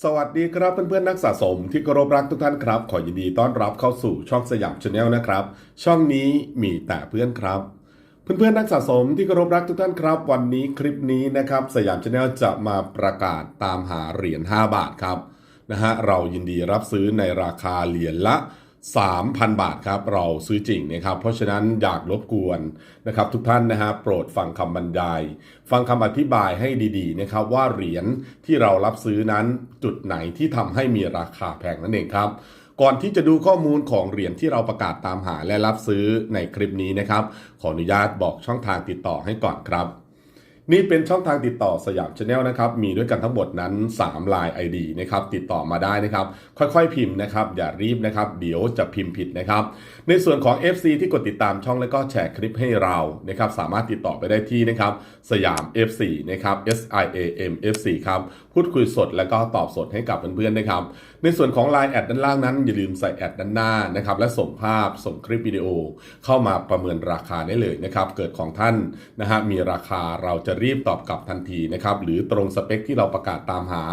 สวัสดีครับเพื่อนๆนักสะสมที่เคารพรักทุกท่านครับ ขอยินดีต้อนรับเข้าสู่ช่องสยามชาแนลนะครับ ช่องนี้มีแต่เพื่อนครับ เพื่อนๆนักสะสมที่เคารพรักทุกท่านครับ วันนี้คลิปนี้นะครับสยามชาแนลจะมาประกาศตามหาเหรียญ5บาทครับนะฮะเรายินดีรับซื้อในราคาเหรียญละ 3,000 บาทครับเราซื้อจริงนะครับ เพราะฉะนั้นอยากรบกวนนะครับ ทุกท่านนะฮะโปรดฟังคำบรรยาย ฟังคำอธิบายให้ดีๆนะครับ ว่าเหรียญที่เรารับซื้อนั้นจุดไหนที่ทำให้มีราคาแพงนั่นเองครับก่อนที่จะดูข้อมูลของเหรียญที่เราประกาศตามหาและรับซื้อในคลิปนี้นะครับ ขออนุญาตบอกช่องทางติดต่อให้ก่อนครับ นี่เป็นช่องทางติดต่อสยามชาแนลนะครับ มีด้วยกันทั้งหมดนั้น3 Line ID นะครับติดต่อมาได้นะครับ ค่อยๆพิมพ์นะครับ อย่ารีบนะครับ เดี๋ยวจะพิมพ์ผิดนะครับ ในส่วนของ FC ที่กดติดตามช่องแล้วก็แชร์คลิปให้เรานะครับ สามารถติดต่อไปได้ที่นะครับสยาม F4 นะครับ S I A M F4 ครับพูดคุยสดแล้วก็ตอบสดให้กับเพื่อนๆนะครับ ในส่วนของ Line แอดด้านล่างนั้น อย่าลืมใส่แอดด้านหน้านะครับและส่งภาพส่งคลิปวิดีโอ เข้ามาประเมินราคาได้เลยนะครับ เกิดของท่านนะฮะมีราคาเราจะรีบตอบกลับทันทีนะครับหรือตรงสเปคที่เราประกาศตามหา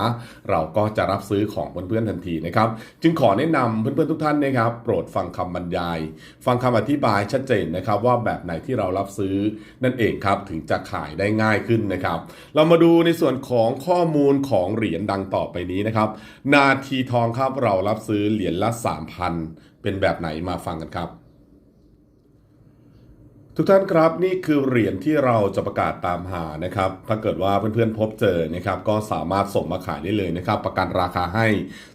เราก็จะรับซื้อของเพื่อนๆทันทีนะครับจึงขอแนะนำเพื่อนๆทุกท่านนะครับโปรดฟังคำบรรยาย ฟังคำอธิบายชัดเจนนะครับว่าแบบไหนที่เรารับซื้อนั่นเองครับถึงจะขายได้ง่ายขึ้นนะครับเรามาดูในส่วนของข้อมูลของเหรียญดังต่อไปนี้นะครับนาทีทองครับเรารับซื้อเหรียญละ 3,000 เป็นแบบไหนมาฟังกันครับ ทุกท่านครับนี่คือเหรียญที่เราจะประกาศตามหานะครับ ถ้าเกิดว่าเพื่อนๆพบเจอนะครับ ก็สามารถส่งมาขายได้เลยนะครับ ประกันราคาให้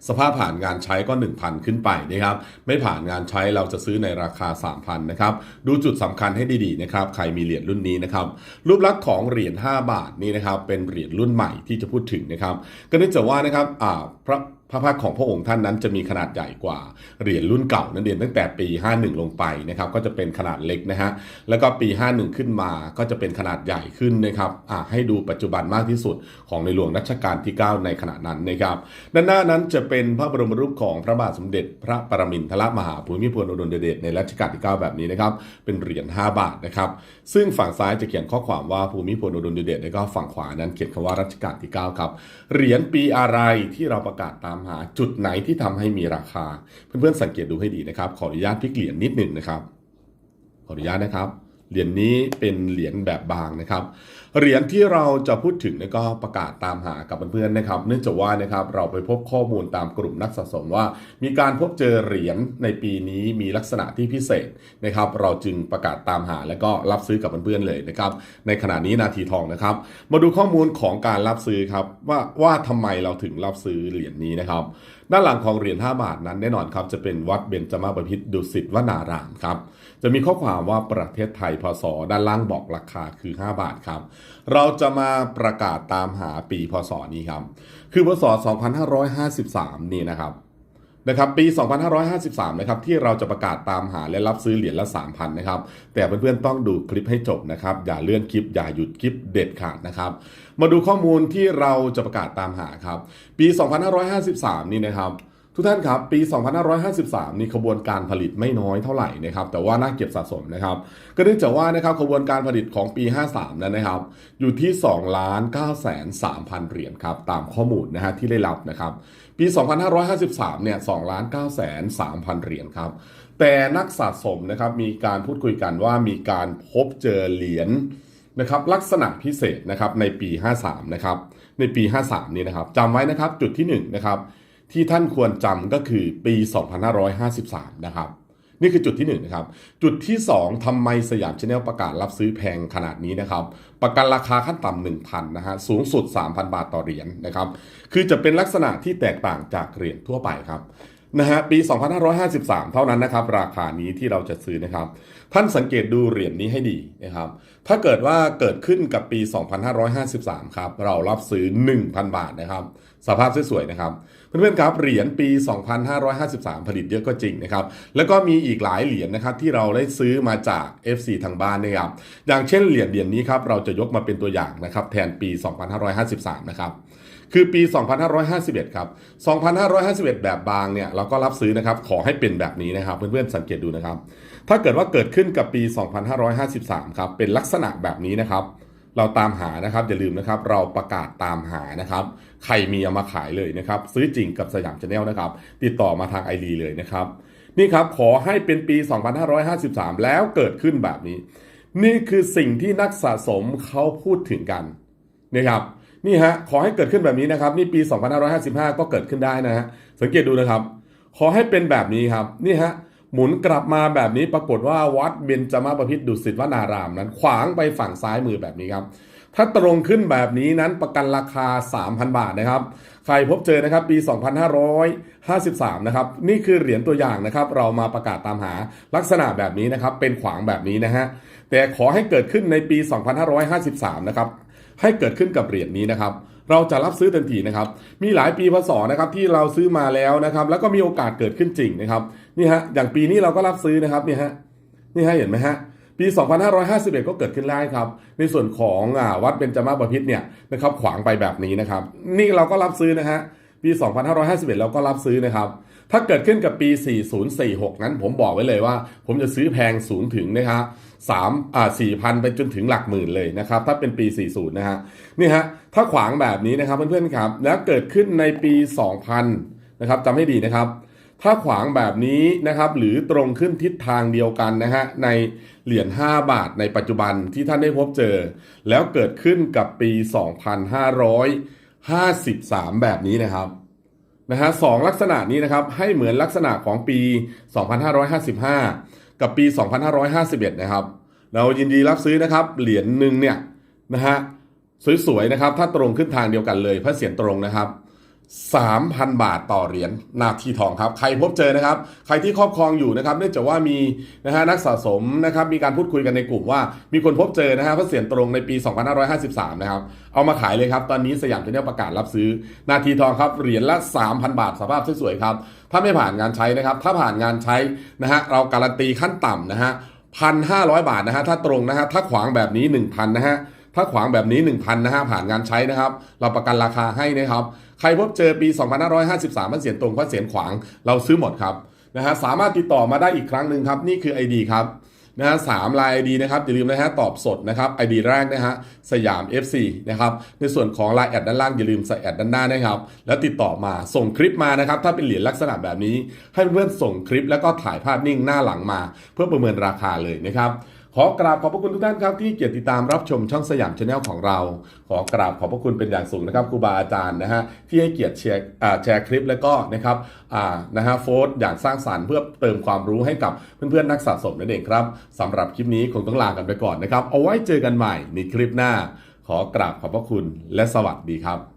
สภาพผ่านงานใช้ก็ 1,000 ขึ้นไปนะครับ ไม่ผ่านงานใช้เราจะซื้อในราคา 3,000นะครับดูจุดสำคัญให้ดีๆนะครับ ใครมีเหรียญรุ่นนี้นะครับ รูปลักษณ์ของเหรียญ5บาทนี่นะครับ เป็นเหรียญรุ่นใหม่ที่จะพูดถึงนะครับ ก็เนื่องจากว่านะครับอ่าพระ ระพักของพระองค์ท่านนั้นจะมีขนาดใหญ่กว่าเหรียญรุ่นเก่านั่นเองตั้งแต่ปี 51 ลงไปนะครับก็จะเป็นขนาดเล็กนะฮะแล้วก็ปี 51 ขึ้นมาก็จะเป็นขนาดใหญ่ขึ้นนะครับอะให้ดูปัจจุบันมากที่สุดของในหลวงรัชกาลที่ 9 ในขณะนั้นนะครับด้านหน้านั้นจะเป็นพระบรมรูปของพระบาทสมเด็จ พระปรมินทรมหาภูมิพลอดุลยเดชในรัชกาลที่ 9 แบบนี้นะครับเป็นเหรียญ 5 บาทนะครับซึ่งฝั่งซ้ายจะเขียนข้อความว่าภูมิพลอดุลยเดชแล้วก็ฝั่งขวานั้นเขียนคำว่ารัชกาลที่ 9 ครับเหรียญปีอะไรที่เราประกาศตามหาจุดไหนที่ทำให้มีราคา เพื่อนๆสังเกตดูให้ดีนะครับ ขออนุญาตพลิกเหรียญนิดหนึ่งนะครับ ขออนุญาตนะครับ เหรียญนี้เป็นเหรียญแบบบางนะครับ เหรียญที่เราจะพูดถึงเนี่ยก็ประกาศตามหากับเพื่อนๆนะครับ เนื่องจากว่านะครับเราไปพบข้อมูลตามกลุ่มนักสะสมว่า มีการพบเจอเหรียญในปีนี้มีลักษณะที่พิเศษนะครับ เราจึงประกาศตามหาแล้วก็รับซื้อกับเพื่อนๆเลยนะครับ ในขณะนี้นาทีทองนะครับ มาดูข้อมูลของการรับซื้อครับว่าว่าทำไมเราถึงรับซื้อเหรียญนี้นะครับ ด้านหลังของเหรียญ5บาทนั้นแน่นอนครับจะเป็นวัดเบญจมาบพิตรดุสิตวนารามครับจะมีข้อความว่าประเทศไทยพศด้านล่างบอกราคาคือ 5 บาทครับเราจะมาประกาศตามหาปีพศนี้ครับ คือพศ 2553 นี่นะครับนะครับปี 2553 นะครับที่เราจะประกาศตามหาและรับซื้อเหรียญละ 3,000 นะครับ แต่เพื่อนๆต้องดูคลิปให้จบนะครับ อย่าเลื่อนคลิป อย่าหยุดคลิปเด็ดขาดนะครับ มาดูข้อมูลที่เราจะประกาศตามหาครับ ปี 2553 นี่นะครับ ทุกท่านครับ ปี 2553 นี่ขบวนการผลิตไม่น้อยเท่าไหร่นะครับ แต่ว่าน่าเก็บสะสมนะครับ ก็เนื่องจากว่านะครับขบวนการผลิตของปี 53 นั้นนะครับ อยู่ที่ 2 ล้าน9แสน3,000เหรียญครับ ตามข้อมูลนะฮะที่ได้รับนะครับ ปี 2553 เนี่ย2ล้าน9แสน3,000เหรียญครับ แต่นักสะสมนะครับมีการพูดคุยกันว่ามีการพบเจอเหรียญนะครับลักษณะพิเศษนะครับในปี 53 นะครับ ในปี 53 นี้นะครับจำไว้นะครับจุดที่1นะครับ ที่ท่านควรจำก็คือปี 2553 นะครับ นี่คือจุดที่1นะครับ จุดที่ 2ทำไมสยามชาแนลประกาศรับซื้อแพงขนาดนี้นะครับ ประกันราคาขั้นต่ำ1,000นะฮะ สูงสุด 3,000 บาทต่อเหรียญนะครับ คือจะเป็นลักษณะที่แตกต่างจากเหรียญทั่วไปครับ นะฮะปี 2553 เท่านั้นนะครับ ราคานี้ที่เราจะซื้อนะครับ ท่านสังเกตดูเหรียญนี้ให้ดีนะครับ ถ้าเกิดว่าเกิดขึ้นกับปี 2553 ครับ เรารับซื้อ 1,000 บาทนะครับ สภาพสวยๆนะครับ เพื่อนๆครับเหรียญปี 2553 ผลิตเยอะก็จริงนะครับ แล้วก็มีอีกหลายเหรียญนะครับ ที่เราได้ซื้อมาจาก FC ทางบ้านนะครับ อย่างเช่นเหรียญเหรียญนี้ครับเราจะยกมาเป็นตัวอย่างนะครับ แทนปี 2553 นะครับ คือปี 2551 ครับ 2551 แบบบางเนี่ยเราก็รับซื้อนะครับ ขอให้เป็นแบบนี้นะครับ เพื่อนๆสังเกตดูนะครับ ถ้าเกิดว่าเกิดขึ้นกับปี 2553 ครับ เป็นลักษณะแบบนี้นะครับเราตามหานะครับอย่าลืมนะครับเราประกาศตามหานะครับ ใครมีเอามาขายเลยนะครับ ซื้อจริงกับสยามชาแนลนะครับ ติดต่อมาทางไอรีเลยนะครับ นี่ครับขอให้เป็นปี 2553 แล้วเกิดขึ้นแบบนี้ นี่คือสิ่งที่นักสะสมเขาพูดถึงกันนะครับ นี่ฮะขอให้เกิดขึ้นแบบนี้นะครับ นี่ปี 2555 ก็เกิดขึ้นได้นะฮะสังเกตดูนะครับ ขอให้เป็นแบบนี้ครับ นี่ฮะหมุนกลับมาแบบนี้ปรากฏว่าวัดเบญจมาบพิตรดุสิตวนารามนั้น ขวางไปฝั่งซ้ายมือแบบนี้ครับ ถ้าตรงขึ้นแบบนี้นั้นประกันราคา 3,000 บาทนะครับ ใครพบเจอนะครับปี 2553 นะครับ นี่คือเหรียญตัวอย่างนะครับ เรามาประกาศตามหาลักษณะแบบนี้นะครับ เป็นขวางแบบนี้นะฮะแต่ขอให้เกิดขึ้นในปี 2553 นะครับ ให้เกิดขึ้นกับเหรียญนี้นะครับเราจะรับซื้อทันทีนะครับ มีหลายปีพศนะครับที่เราซื้อมาแล้วนะครับ แล้วก็มีโอกาสเกิดขึ้นจริงนะครับนี่ฮะอย่างปีนี้เราก็รับซื้อนะครับนี่ฮะนี่ฮะเห็นไหมฮะปี 2551 ก็เกิดขึ้นได้ครับ ในส่วนของอวัดเบญจมาบพิตรเนี่ยนะครับขวางไปแบบนี้นะครับ นี่เราก็รับซื้อนะฮะปี 2551 เราก็รับซื้อนะครับ ถ้าเกิดขึ้นกับปี 4046 นั้นผมบอกไว้เลยว่า ผมจะซื้อแพงสูงถึงนะครับสามอ่าสี่พันไปจนถึงหลักหมื่นเลยนะครับ ถ้าเป็นปี 40 นะฮะนี่ฮะถ้าขวางแบบนี้นะครับเพื่อนๆครับ แล้วเกิดขึ้นในปี 2000 นะครับจำให้ดีนะครับ ถ้าขวางแบบนี้นะครับ หรือตรงขึ้นทิศทางเดียวกันนะฮะในเหรียญ5บาทในปัจจุบันที่ท่านได้พบเจอ แล้วเกิดขึ้นกับปี 2553 แบบนี้นะครับ นะฮะสองลักษณะนี้นะครับให้เหมือนลักษณะของปี 2555 กับปี 2551 นะครับ เรายินดีรับซื้อนะครับ เหรียญหนึ่งเนี่ยนะฮะสวยๆนะครับ ถ้าตรงขึ้นทางเดียวกันเลยพระเสียรตรงนะครับ 3,000 บาทต่อเหรียญนาทีทองครับ ใครพบเจอนะครับ ใครที่ครอบครองอยู่นะครับเนื่องจากว่ามีนะฮะนักสะสมนะครับมีการพูดคุยกันในกลุ่มว่า มีคนพบเจอนะฮะพระเสียรตรงในปี 2553 นะครับ เอามาขายเลยครับ ตอนนี้สยามจะเนียประกาศรับซื้อ นาทีทองครับ เหรียญละ 3,000 บาทสภาพสวยๆครับ ถ้าไม่ผ่านงานใช้นะครับ ถ้าผ่านงานใช้นะฮะเราการันตีขั้นต่ำนะฮะพันห้าร้อยบาทนะฮะถ้าตรงนะฮะถ้าขวางแบบนี้1,000นะฮะ ถ้าขวางแบบนี้ 1,000นะฮะผ่านงานใช้นะครับ เราประกันราคาให้นะครับ ใครพบเจอปี 2553พันเสียนตรงพันเสียนขวางเราซื้อหมดครับนะฮะสามารถติดต่อมาได้อีกครั้งหนึ่งครับ นี่คือ ID ครับนะฮะสามลาย ID นะครับอย่าลืมนะฮะตอบสดนะครับ ID แรกนะฮะสยาม FC นะครับในส่วนของลายแอดด้านล่างอย่าลืมใส่แอดด้านหน้านะครับ แล้วติดต่อมาส่งคลิปมานะครับ ถ้าเป็นเหรียญลักษณะแบบนี้ ให้เพื่อนส่งคลิปแล้วก็ถ่ายภาพนิ่งหน้าหลังมา เพื่อประเมินราคาเลยนะครับ ขอกราบขอบพระคุณทุกท่านครับที่เกียรติติดตามรับชมช่องสยามชาแนลของเรา ขอกราบขอบพระคุณเป็นอย่างสูงนะครับครูบาอาจารย์นะฮะที่ให้เกียรติแชร์แชร์คลิปแล้วก็นะครับนะฮะโฟสต์อย่างสร้างสรรค์เพื่อเติมความรู้ให้กับเพื่อนๆนักสะสมนั่นเองครับสำหรับคลิปนี้คงต้องลากันไปก่อนนะครับ เอาไว้เจอกันใหม่ในคลิปหน้า ขอกราบขอบพระคุณและสวัสดีครับ